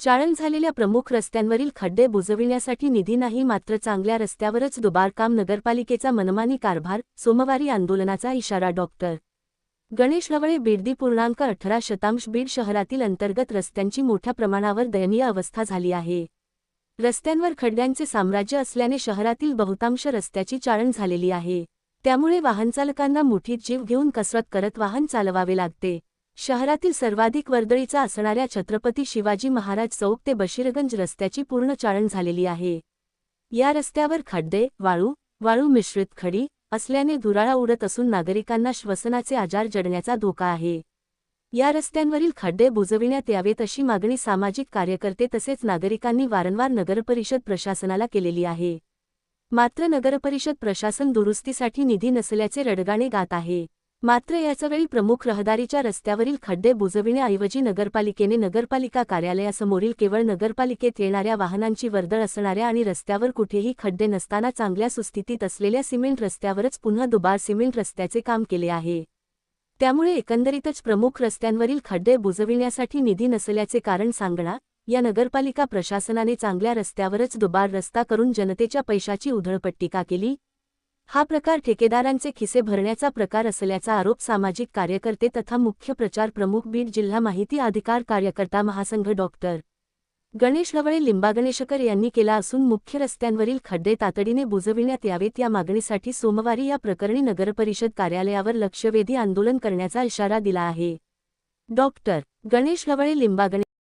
चाळण झालेल्या प्रमुख रस्त्यांवरील खड्डे बुजविण्यासाठी निधी नाही मात्र चांगल्या रस्त्यावरच दुबारकाम नगरपालिकेचा मनमानी कारभार सोमवारी आंदोलनाचा इशारा डॉक्टर गणेश लवळे बिर्दी पूर्णांक अठरा शतांश बीड शहरातील अंतर्गत रस्त्यांची मोठ्या प्रमाणावर दयनीय अवस्था झाली आहे. रस्त्यांवर खड्ड्यांचे साम्राज्य असल्याने शहरातील बहुतांश रस्त्याची चाळण झालेली आहे. त्यामुळे वाहनचालकांना मुठीत जीव घेऊन कसरत करत वाहन चालवावे लागते. शहरातील सर्वाधिक वर्दळीचा असणाऱ्या छत्रपती शिवाजी महाराज चौक ते बशीरगंज रस्त्याची पूर्ण चाळण झालेली आहे. या रस्त्यावर खड्डे वाळू वाळू मिश्रित खडी असल्याने धुराळा उडत असून नागरिकांना श्वसनाचे आजार जडण्याचा धोका आहे. या रस्त्यांवरील खड्डे बुजविण्यात यावेत अशी मागणी सामाजिक कार्यकर्ते तसेच नागरिकांनी वारंवार नगरपरिषद प्रशासनाला केलेली आहे. मात्र नगरपरिषद प्रशासन दुरुस्तीसाठी निधी नसल्याचे रडगाणे गात आहे. मात्र याचवेळी प्रमुख रहदारीच्या रस्त्यावरील खड्डे बुजविण्याऐवजी नगरपालिकेने नगरपालिका कार्यालयासमोरील केवळ नगरपालिकेत येणाऱ्या वाहनांची वर्दळ असणाऱ्या आणि रस्त्यावर कुठेही खड्डे नसताना चांगल्या सुस्थितीत असलेल्या सिमेंट रस्त्यावरच पुन्हा दुबार सिमेंट रस्त्याचे काम केले आहे. त्यामुळे एकंदरीतच प्रमुख रस्त्यांवरील खड्डे बुजविण्यासाठी निधी नसल्याचे कारण सांगणा या नगरपालिका प्रशासनाने चांगल्या रस्त्यावरच दुबार रस्ता करून जनतेच्या पैशाची उधळपट्टी का केली? हा प्रकार ठेकेदारांचे खिसे भरण्याचा प्रकार असल्याचा आरोप सामाजिक कार्यकर्ते तथा मुख्य प्रचार प्रमुख बीड जिल्हा माहिती अधिकार कार्यकर्ता महासंघ डॉक्टर गणेश लवळे लिंबागणेशकर यांनी केला असून मुख्य रस्त्यांवरील खड्डे तातडीने बुजविण्यात यावेत. या मागणीसाठी सोमवारी या प्रकरणी नगरपरिषद कार्यालयावर लक्षवेधी आंदोलन करण्याचा इशारा दिला आहे. डॉक्टर गणेश लवळे लिंबागणे